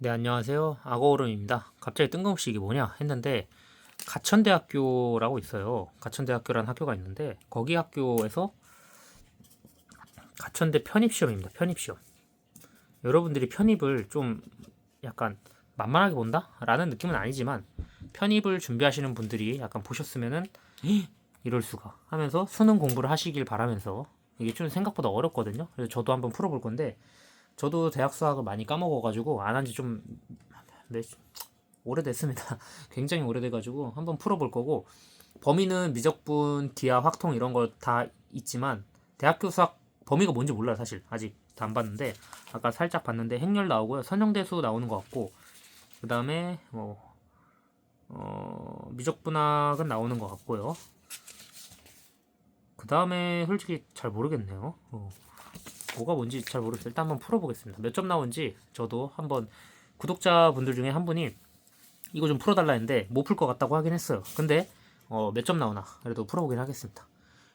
네, 안녕하세요. 악어오름입니다. 갑자기 뜬금없이 이게 뭐냐 했는데 가천대학교라고 있어요. 가천대학교라는 학교가 있는데 거기 학교에서 가천대 편입시험입니다. 편입시험. 여러분들이 편입을 좀 약간 만만하게 본다? 라는 느낌은 아니지만 편입을 준비하시는 분들이 약간 보셨으면은 "헉, 이럴 수가 하면서 수능 공부를 하시길 바라면서 이게 좀 생각보다 어렵거든요. 그래서 저도 한번 풀어볼 건데 저도 대학 수학을 많이 까먹어가지고 안 한 지 좀 오래됐습니다. 굉장히 오래돼가지고 한번 풀어볼 거고 범위는 미적분, 기하, 확통 이런 거 다 있지만 대학교 수학 범위가 뭔지 몰라요 사실 아직 다 안 봤는데 아까 살짝 봤는데 행렬 나오고요 선형대수 나오는 것 같고 그 다음에 뭐 어, 미적분학은 나오는 것 같고요. 그 다음에 솔직히 잘 모르겠네요. 어. 뭐가 뭔지 잘 모르겠어요. 일단 한번 풀어보겠습니다. 몇 점 나온지 저도 한번 구독자분들 중에 한 분이 이거 좀 풀어달라 했는데 못 풀 것 같다고 하긴 했어요. 근데 어, 몇 점 나오나 그래도 풀어보긴 하겠습니다.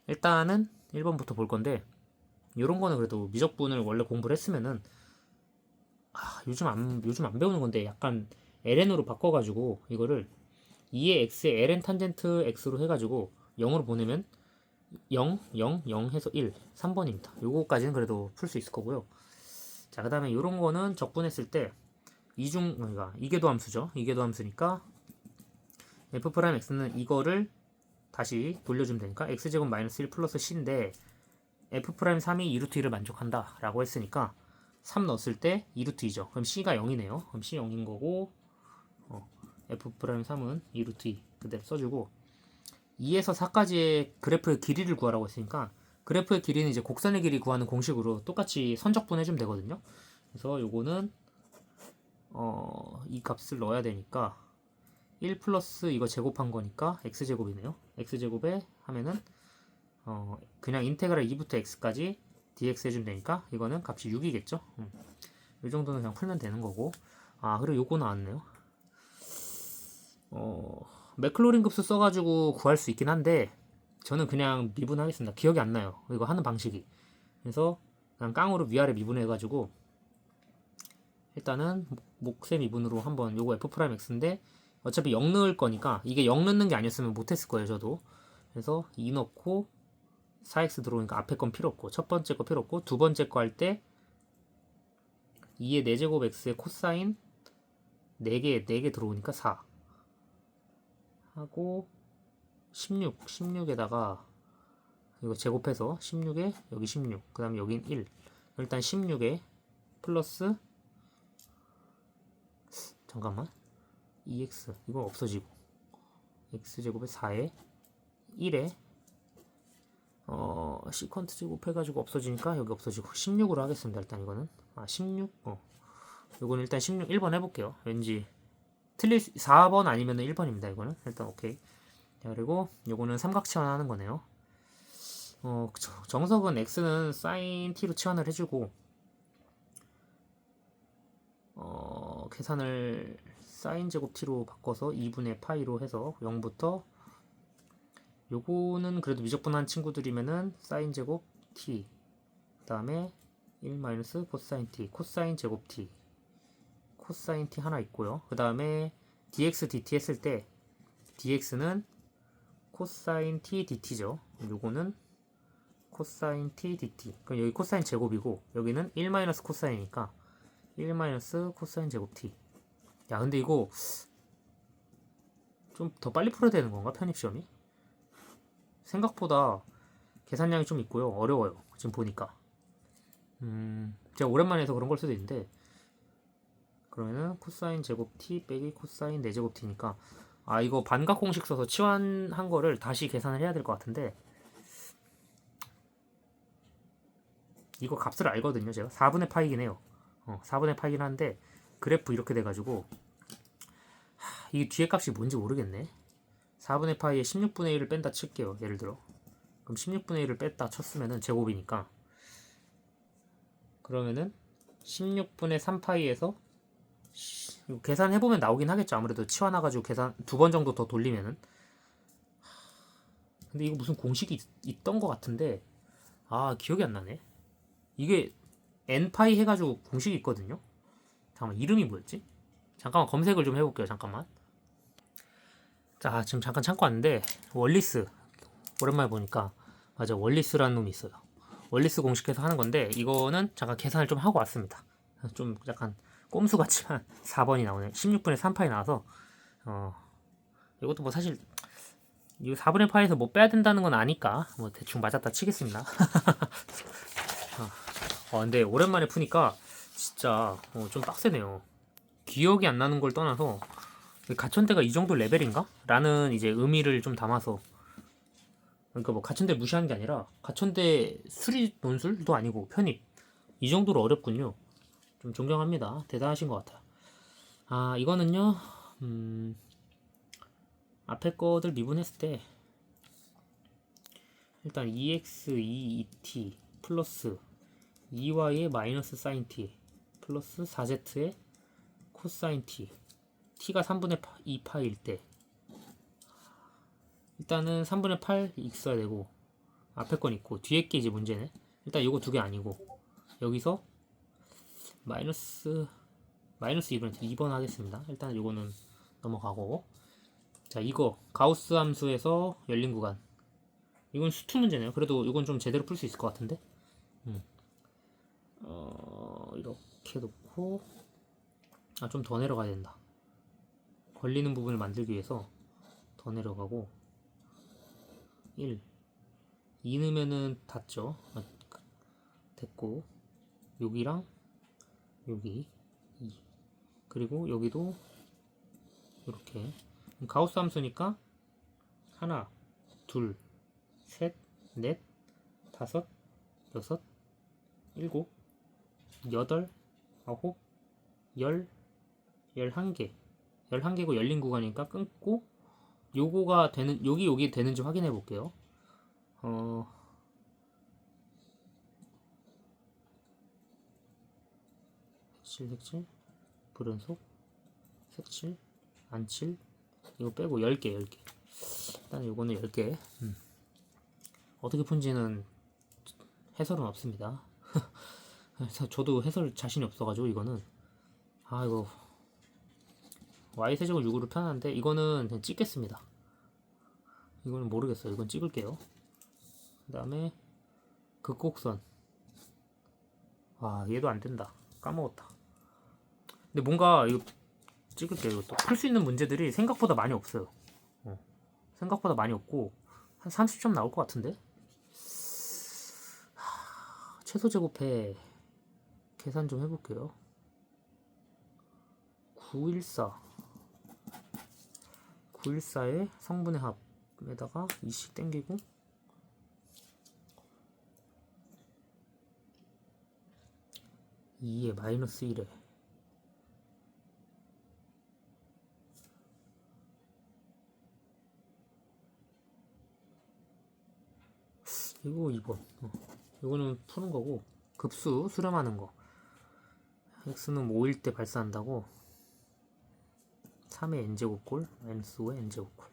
일단은 1번부터 볼 건데 이런 거는 그래도 미적분을 원래 공부를 했으면은 아, 요즘 안 요즘 안 배우는 건데 약간 ln으로 바꿔가지고 이거를 2의 x에 ln 탄젠트 x로 해가지고 0으로 보내면 0, 0, 0 해서 1, 3번입니다. 요거까지는 그래도 풀 수 있을 거고요. 자, 그 다음에 요런 거는 적분했을 때 이중, 그러니까 이계도 함수죠. 이계도 함수니까 f'x는 이거를 다시 돌려주면 되니까 x제곱 마이너스 1 플러스 c인데 f'3이 2루트 1을 만족한다 라고 했으니까 3 넣었을 때 2루트 2죠. 그럼 c가 0이네요. 그럼 c 0인 거고 어, f'3은 2루트 2 그대로 써주고 2에서 4까지의 그래프의 길이를 구하라고 했으니까 그래프의 길이는 이제 곡선의 길이 구하는 공식으로 똑같이 선적분 해주면 되거든요. 그래서 요거는 어, 이 값을 넣어야 되니까 1 플러스 이거 제곱한 거니까 x제곱이네요. x제곱에 하면은 어, 그냥 인테그랄 2부터 x까지 dx 해주면 되니까 이거는 값이 6이겠죠. 음. 이 정도는 그냥 풀면 되는 거고 아 그리고 요거 나왔네요. 어, 맥클로린 급수 써가지고 구할 수 있긴 한데 저는 그냥 미분하겠습니다. 기억이 안 나요. 이거 하는 방식이. 그래서 그냥 깡으로 위아래 미분해가지고 일단은 목세 미분으로 한번 요거 f 프라임 x인데 어차피 0 넣을 거니까 이게 0 넣는 게 아니었으면 못했을 거예요 저도. 그래서 2 넣고 4x 들어오니까 앞에 건 필요 없고 첫 번째 거 필요 없고 두 번째 거 할 때 2의 4제곱 x의 코사인 4개 4개 들어오니까 4 하고 16, 16에다가 이거 제곱해서 16에 여기 16, 그 다음에 여긴 1. 일단 16에 플러스 잠깐만. 2x 이건 없어지고. X제곱에 4에 1에 어 시퀀트 제곱해가지고 없어지니까 여기 없어지고 16으로 하겠습니다 일단 이거는. 아 16? 어. 이건 일단 16 1번 해볼게요. 왠지 틀릴 수, 4번 아니면 1번입니다. 이거는 일단 오케이. 자, 그리고 요거는 삼각 치환 하는 거네요. 어. 정석은 x는 sin t로 치환을 해주고 어, 계산을 sin 제곱 t로 바꿔서 2분의 파이로 해서 0부터 요거는 그래도 미적분한 친구들이면은 sin 제곱 t 그 다음에 1 마이너스 코사인 t 코사인 제곱 t 코사인 t 하나 있고요. 그 다음에 dx dt 했을 때 dx는 코사인 t dt죠. 요거는 코사인 t dt. 그럼 여기 코사인 제곱이고 여기는 1 마이너스 코사인이니까 1 마이너스 코사인 제곱 t. 야 근데 이거 좀 더 빨리 풀어야 되는 건가 편입 시험이? 생각보다 계산량이 좀 있고요. 어려워요. 지금 보니까. 음, 제가 오랜만에 해서 그런 걸 수도 있는데 그러면은 코사인 제곱 t 빼기 코사인 4제곱 t니까 아 이거 반각 공식 써서 치환한 거를 다시 계산을 해야 될 것 같은데 이거 값을 알거든요 제가. 4분의 파이긴 해요. 어, 4분의 파이긴 한데 그래프 이렇게 돼가지고 하, 이 뒤에 값이 뭔지 모르겠네. 4분의 파이에 16분의 1을 뺀다 칠게요 예를 들어. 그럼 16분의 1을 뺐다 쳤으면은 제곱이니까. 그러면은 16분의 3파이에서 계산해 보면 나오긴 하겠죠. 아무래도 치환해 가지고 계산 두 번 정도 더 돌리면은. 근데 이거 무슨 공식이 있, 던것 같은데, 아, 기억이 안 나네. 이게 n파이 해가지고 공식이 있거든요. 잠깐만, 이름이 뭐였지? 잠깐만 검색을 좀 해볼게요. 잠깐만. 자 지금 잠깐 참고 왔는데 월리스 오랜만에 보니까 맞아 월리스라는 놈이 있어요. 월리스 공식에서 하는 건데 이거는 잠깐 계산을 좀 하고 왔습니다. 좀 약간 꼼수 같지만 4번이 나오네. 16분에 3파이 나와서 어 이것도 뭐 사실 이 4분의 파에서 뭐 빼야 된다는 건 아니까 뭐 대충 맞았다 치겠습니다. 어, 근데 오랜만에 푸니까 진짜 어, 좀 빡세네요. 기억이 안 나는 걸 떠나서 가천대가 이 정도 레벨인가? 라는 이제 의미를 좀 담아서 그러니까 뭐 가천대 무시하는 게 아니라 가천대 수리 논술도 아니고 편입 이 정도로 어렵군요. 좀 존경합니다. 대단하신 것 같아요. 아 이거는요. 음, 앞에 거들 미분했을 때 일단 e x 2 2t 플러스 2y의 마이너스 사인 t 플러스 4z의 코사인 t t가 3분의 2파일 때 일단은 3분의 8 있어야 되고 앞에 건 있고 뒤에 게 이제 문제네 일단 이거 두 개 아니고 여기서 마이너스 마이너스 2번 2번 하겠습니다. 일단 이거는 넘어가고. 자 이거 가우스 함수에서 열린 구간. 이건 수투 문제네요. 그래도 이건 좀 제대로 풀 수 있을 것 같은데? 음. 어, 이렇게 놓고. 아 좀 더 내려가야 된다. 걸리는 부분을 만들기 위해서 더 내려가고. 1 2 넣으면은 닿죠. 아, 됐고. 여기랑 여기 2 그리고 여기도 이렇게. 가우스 함수니까 하나 둘셋넷 다섯 여섯 일곱 여덟 아홉 열 열한 개. 열한 개고 열린 구간이니까 끊고 요거가 되는 여기 여기 되는지 확인해 볼게요. 어 색칠 색칠 불연 속 색칠 안칠 이거 빼고 10개 10개 일단 요거는 10개 음. 어떻게 푼지는 해설은 없습니다 그래서 저도 해설 자신이 없어가지고 이거는 아 이거 y 세제곱 6으로 편한데 이거는 그냥 찍겠습니다. 이거는 모르겠어요. 이건 찍을게요. 그 다음에 극곡선. 와 얘도 안 된다. 까먹었다. 근데 뭔가 이거 찍을게요. 풀 수 있는 문제들이 생각보다 많이 없어요. 어. 생각보다 많이 없고 한 30점 나올 것 같은데. 하, 최소 제곱해 계산 좀 해볼게요. 914 914의 성분의 합에다가 2씩 땡기고2에 마이너스 1에 이거 2번 어. 이거는 푸는 거고 급수 수렴하는 거. X는 5일 때 발사한다고? 3의 n제곱골 마이너스 5의 n제곱골.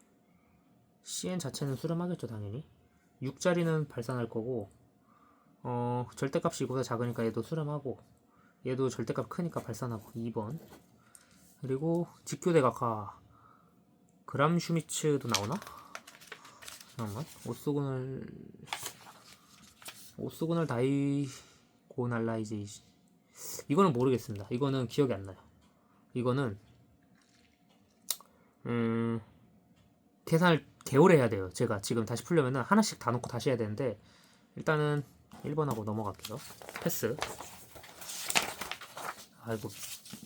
Cn 자체는 수렴하겠죠 당연히. 6자리는 발산할 거고 어 절대값이 이거보다 작으니까 얘도 수렴하고 얘도 절대값 크니까 발산하고 2번. 그리고 직교대각화 그람 슈미츠도 나오나? 잠깐만. 오소고널 오소고널 다이고날라이제이션 이거는 모르겠습니다 이거는 기억이 안 나요 이거는 음, 계산을 개월에 해야 돼요. 제가 지금 다시 풀려면은 하나씩 다 놓고 다시 해야 되는데 일단은 1번하고 넘어갈게요. 패스. 아이고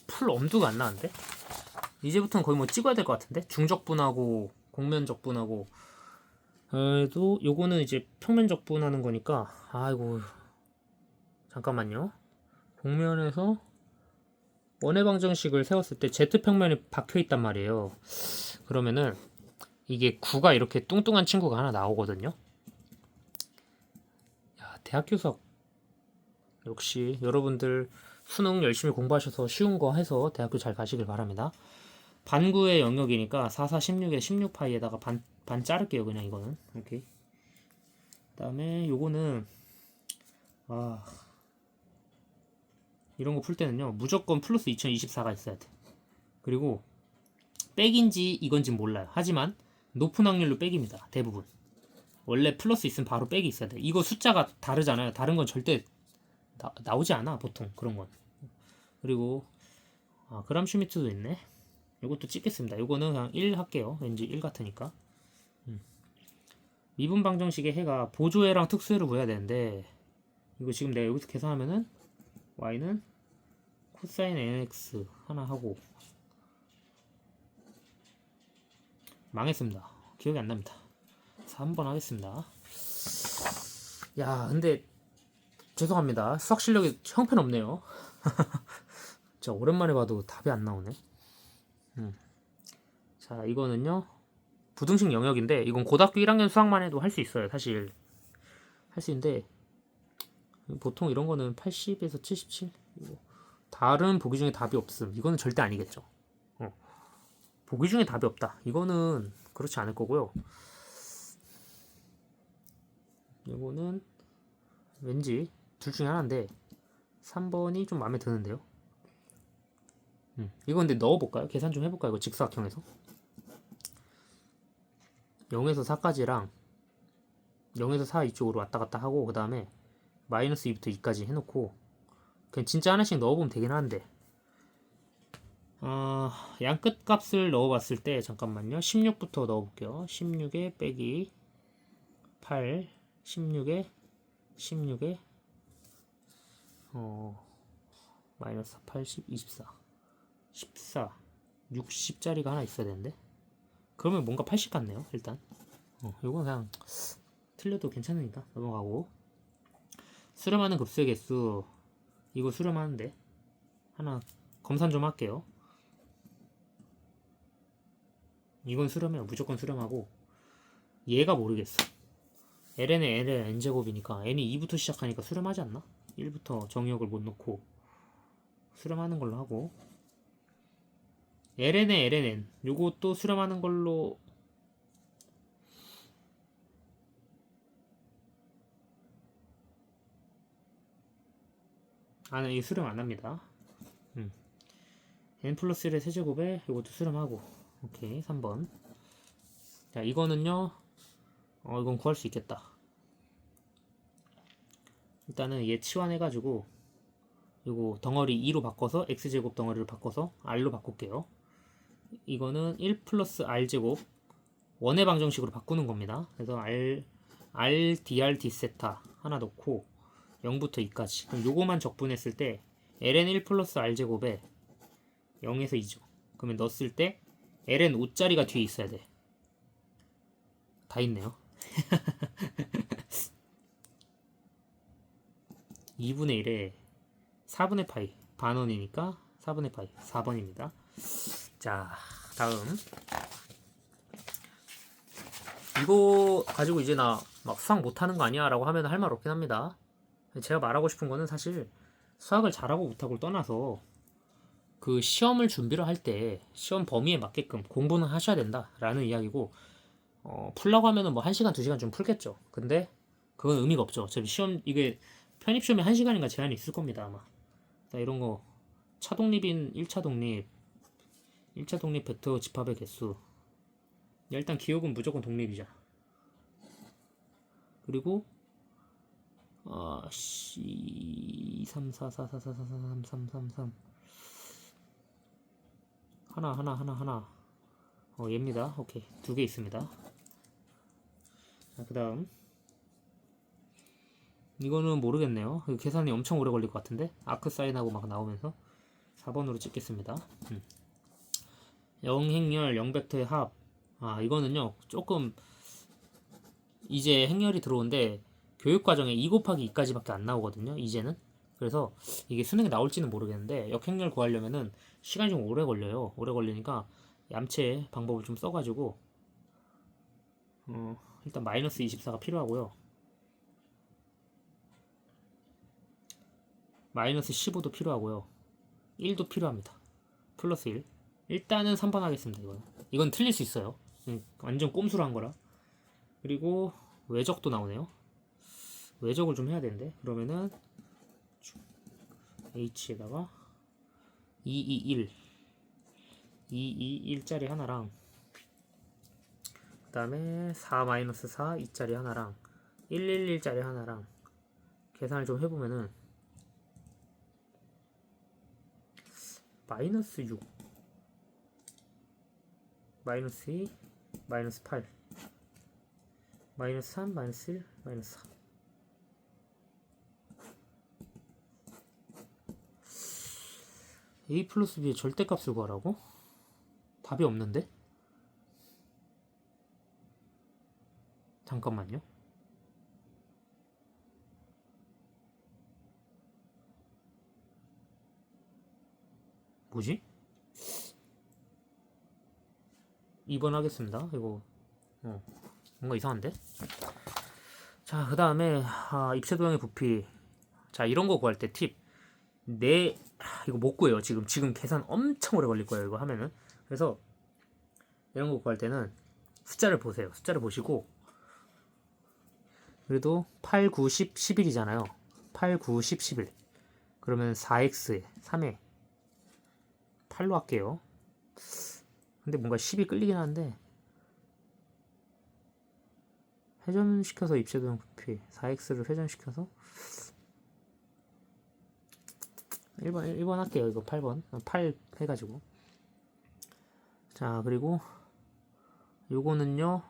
풀 엄두가 안 나는데? 이제부터는 거의 뭐 찍어야 될 것 같은데? 중적분하고 공면적분하고 그래도 요거는 이제 평면 적분하는 거니까 아이고 잠깐만요. 공면에서 원의 방정식을 세웠을 때 Z평면이 박혀 있단 말이에요. 그러면은 이게 9가 이렇게 뚱뚱한 친구가 하나 나오거든요. 야, 대학교 수학 역시 여러분들 수능 열심히 공부하셔서 쉬운 거 해서 대학교 잘 가시길 바랍니다. 반구의 영역이니까 4, 4, 16에 16파이에다가 반, 반 자를게요. 그냥 이거는. 오케이. 그 다음에 요거는 아 이런 거 풀 때는요 무조건 플러스 2024가 있어야 돼 그리고 백인지 이건지 몰라요. 하지만 높은 확률로 백입니다. 대부분. 원래 플러스 있으면 바로 백이 있어야 돼. 이거 숫자가 다르잖아요. 다른 건 절대 나, 나오지 않아 보통 그런 건. 그리고 아, 그람 슈미트도 있네. 이것도 찍겠습니다. 이거는 그냥 1 할게요. 왠지 1 같으니까. 음. 미분 방정식의 해가 보조해랑 특수해를 구해야 되는데 이거 지금 내가 여기서 계산하면은 y는 코사인 nx 하나 하고 망했습니다. 기억이 안 납니다. 3번 하겠습니다. 야, 근데 죄송합니다. 수학 실력이 형편없네요. 진짜 오랜만에 봐도 답이 안 나오네. 음. 자, 이거는요. 부등식 영역인데 이건 고등학교 1학년 수학만 해도 할 수 있어요. 사실 할 수 있는데 보통 이런 거는 80에서 77 이거 다른 보기 중에 답이 없음. 이거는 절대 아니겠죠. 어. 보기 중에 답이 없다. 이거는 그렇지 않을 거고요. 이거는 왠지 둘 중에 하나인데 3번이 좀 마음에 드는데요. 음, 이거 근데 넣어볼까요? 계산 좀 해볼까요? 이거 직사각형에서? 0에서 4까지랑 0에서 4 이쪽으로 왔다 갔다 하고 그 다음에 마이너스 2부터 2까지 해놓고 그냥 진짜 하나씩 넣어보면 되긴 하는데. 어, 양 끝 값을 넣어봤을 때 잠깐만요. 16부터 넣어볼게요. 16에 빼기 8 16에 16에 어 마이너스 80 24 14 60짜리가 하나 있어야 되는데? 그러면 뭔가 80 같네요 일단. 어, 이건 그냥 틀려도 괜찮으니까 넘어가고. 수렴하는 급수의 개수. 이거 수렴하는데 하나 검산 좀 할게요. 이건 수렴해요. 무조건 수렴하고. 얘가 모르겠어. Ln의 ln n제곱이니까 n이 2부터 시작하니까 수렴하지 않나? 1부터 정의역을 못 놓고 수렴하는 걸로 하고 ln의 lnn 요것도 수렴하는 걸로. 아는 이 수렴 안 합니다. 음. n 플러스 1의 세제곱에 이것도 수렴하고. 오케이 3번. 자 이거는요. 어 이건 구할 수 있겠다. 일단은 얘 치환해가지고 이거 덩어리 2로 바꿔서 x제곱 덩어리를 바꿔서 r로 바꿀게요 이거는 1 플러스 r제곱 원의 방정식으로 바꾸는 겁니다 그래서 r r dr d 세타 하나 넣고 0부터 2까지. 그럼 요거만 적분했을 때 ln 1 플러스 r제곱에 0에서 2죠. 그러면 넣었을 때 ln 5짜리가 뒤에 있어야 돼. 다 있네요. 2분의 1에 4분의 파이 반원이니까 4분의 파이 4번입니다. 자 다음 이거 가지고 이제 나 막 수학 못하는 거 아니야 라고 하면 할 말 없긴 합니다. 제가 말하고 싶은 거는 사실 수학을 잘하고 못하고를 떠나서 그 시험을 준비를 할 때 시험 범위에 맞게끔 공부는 하셔야 된다라는 이야기고 어, 풀라고 하면은 뭐 1시간, 2시간 좀 풀겠죠. 근데 그건 의미가 없죠. 어차피 시험 이게 편입 시험에 1시간인가 제한이 있을 겁니다, 아마. 자, 이런 거 차독립인 1차 독립 1차 독립 벡터 집합의 개수 야, 일단 기억은 무조건 독립이자. 그리고 아, 씨, 3, 4, 4, 4, 4, 4, 3, 3, 3, 3. 하나, 하나, 하나, 하나. 어, 얘입니다. 오케이. 두 개 있습니다. 자, 그 다음. 이거는 모르겠네요. 계산이 엄청 오래 걸릴 것 같은데? 아크 사인하고 막 나오면서. 4번으로 찍겠습니다. 음. 0행렬 0벡터의 합. 아, 이거는요. 조금 이제 행렬이 들어오는데 교육 과정에 2 곱하기 2까지밖에 안 나오거든요. 이제는. 그래서 이게 수능에 나올지는 모르겠는데 역행렬 구하려면은 시간이 좀 오래 걸려요. 오래 걸리니까 얌체 방법을 좀 써가지고 어, 일단 마이너스 24가 필요하고요. 마이너스 15도 필요하고요. 1도 필요합니다. 플러스 1. 일단은 3번 하겠습니다. 이건 이건 틀릴 수 있어요. 음, 완전 꼼수로 한 거라. 그리고 외적도 나오네요. 외적을 좀 해야 되는데 그러면은 h에다가 221 2, 2, 1짜리 하나랑 그 다음에 4 마이너스 4, 2짜리 하나랑 1, 1, 1짜리 하나랑 계산을 좀 해보면은 마이너스 6 마이너스 2 마이너스 8 마이너스 3 마이너스 1 마이너스 4 a 플러스 b의 절대값을 구하라고? 답이 없는데? 잠깐만요. 뭐지? 2번 하겠습니다. 이거 어, 뭔가 이상한데? 자, 그 다음에 아, 입체 도형의 부피. 자, 이런 거 구할 때 팁. 내 이거 못 구해요. 지금 지금 계산 엄청 오래 걸릴 거예요. 이거 하면은. 그래서 이런 거 구할 때는 숫자를 보세요. 숫자를 보시고 그래도 8, 9, 10, 11이잖아요. 8, 9, 10, 11. 그러면 4x에 3에 8로 할게요. 근데 뭔가 10이 끌리긴 하는데 회전시켜서 입체도형 부피 4x를 회전시켜서 1번 1번 할게요. 이거 8번. 8 해가지고. 자 그리고 요거는요.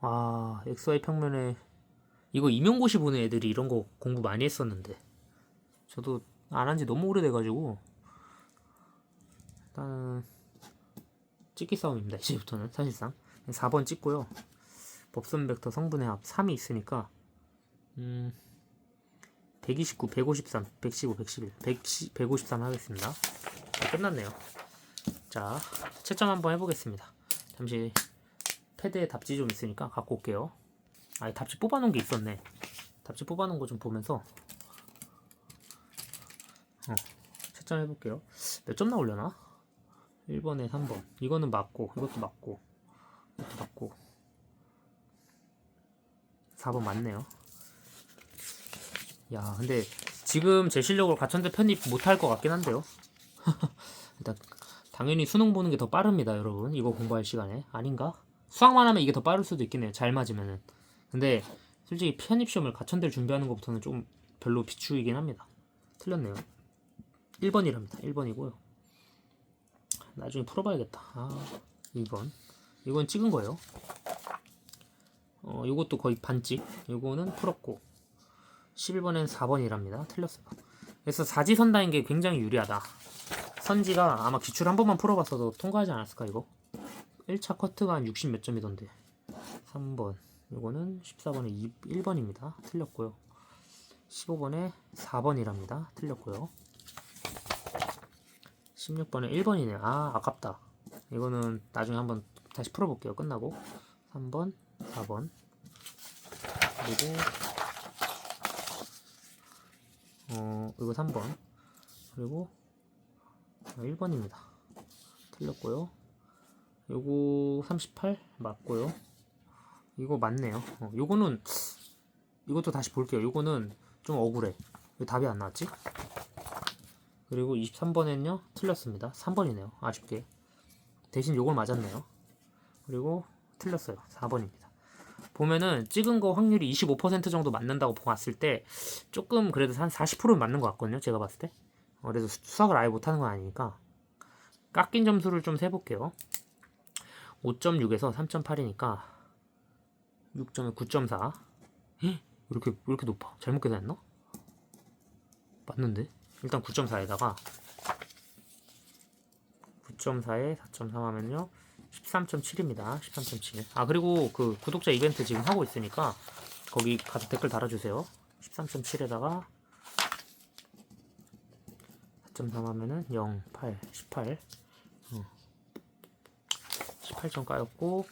아 XY 평면에 이거 임용고시 보는 애들이 이런 거 공부 많이 했었는데 저도 안 한 지 너무 오래돼가지고 일단은 찍기 싸움입니다. 이제부터는 사실상 4번 찍고요. 법선 벡터 성분의 합 3이 있으니까 음 129, 153, 115, 111, 110, 153 하겠습니다. 자, 끝났네요. 자, 채점 한번 해보겠습니다. 잠시 패드에 답지 좀 있으니까 갖고 올게요. 아, 답지 뽑아놓은 게 있었네. 답지 뽑아놓은 거 좀 보면서 어, 채점 해볼게요. 몇 점 나오려나? 1번에 3번. 이거는 맞고, 이것도 맞고, 이것도 맞고. 4번 맞네요. 야, 근데 지금 제 실력으로 가천대 편입 못할 것 같긴 한데요. 일단 당연히 수능 보는 게 더 빠릅니다, 여러분. 이거 공부할 시간에 아닌가? 수학만 하면 이게 더 빠를 수도 있겠네요. 잘 맞으면은. 근데 솔직히 편입 시험을 가천대를 준비하는 것부터는 좀 별로 비추이긴 합니다. 틀렸네요. 1번이랍니다. 1번이고요. 나중에 풀어봐야겠다. 아, 2번. 이건 찍은 거예요. 어, 요것도 거의 반찍. 요거는 풀었고. 11번엔 4번이랍니다. 틀렸어요. 그래서 사지선 다인 게 굉장히 유리하다. 선지가 아마 기출 한 번만 풀어봤어도 통과하지 않았을까 이거? 1차 커트가 한 60 몇 점이던데. 3번. 이거는 14번에 2, 1번입니다. 틀렸고요. 15번에 4번이랍니다. 틀렸고요. 16번에 1번이네요. 아, 아깝다. 이거는 나중에 한번 다시 풀어볼게요. 끝나고. 3번, 4번. 그리고 어, 이거 3번. 그리고 1번입니다. 틀렸고요. 요거 38 맞고요. 이거 맞네요. 어, 요거는 이것도 다시 볼게요. 요거는 좀 억울해. 왜 답이 안 나왔지? 그리고 23번엔요. 틀렸습니다. 3번이네요. 아쉽게. 대신 요걸 맞았네요. 그리고 틀렸어요. 4번입니다. 보면은 찍은 거 확률이 25% 정도 맞는다고 봤을 때 조금 그래도 한 40%는 맞는 것 같거든요. 제가 봤을 때. 어, 그래도 수- 수학을 아예 못하는 건 아니니까 깎인 점수를 좀 세볼게요. 5.6에서 3.8이니까 6점에 9.4. 왜 이렇게 왜 이렇게 높아? 잘못 계산했나? 맞는데? 일단 9.4에다가 9.4에 4.3 하면요. 13.7입니다. 13.7. 아, 그리고 그 구독자 이벤트 지금 하고 있으니까 거기 가서 댓글 달아주세요. 13.7에다가 4.3 하면은 0, 8, 18. 어. 18점 까였고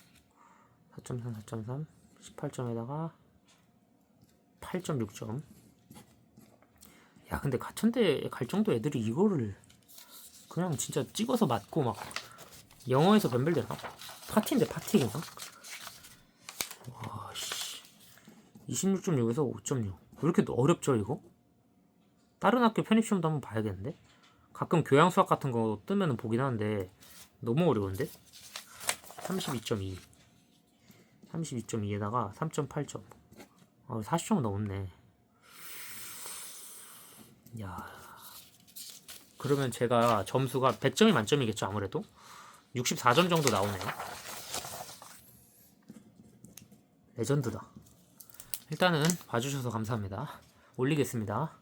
4.3, 4.3, 18점에다가 8.6점. 야, 근데 가천대 갈 정도 애들이 이거를 그냥 진짜 찍어서 맞고 막 영어에서 변별되나? 파티인데 파티 그냥? 와, 씨. 26.6에서 5.6. 왜 이렇게 어렵죠, 이거? 다른 학교 편입시험도 한번 봐야겠는데? 가끔 교양 수학 같은 거 뜨면은 보긴 하는데 너무 어려운데? 32.2 32.2에다가 3.8점 어, 40점 넘네 야. 그러면 제가 점수가 100점이 만점이겠죠 아무래도? 64점 정도 나오네요. 레전드다. 일단은 봐주셔서 감사합니다. 올리겠습니다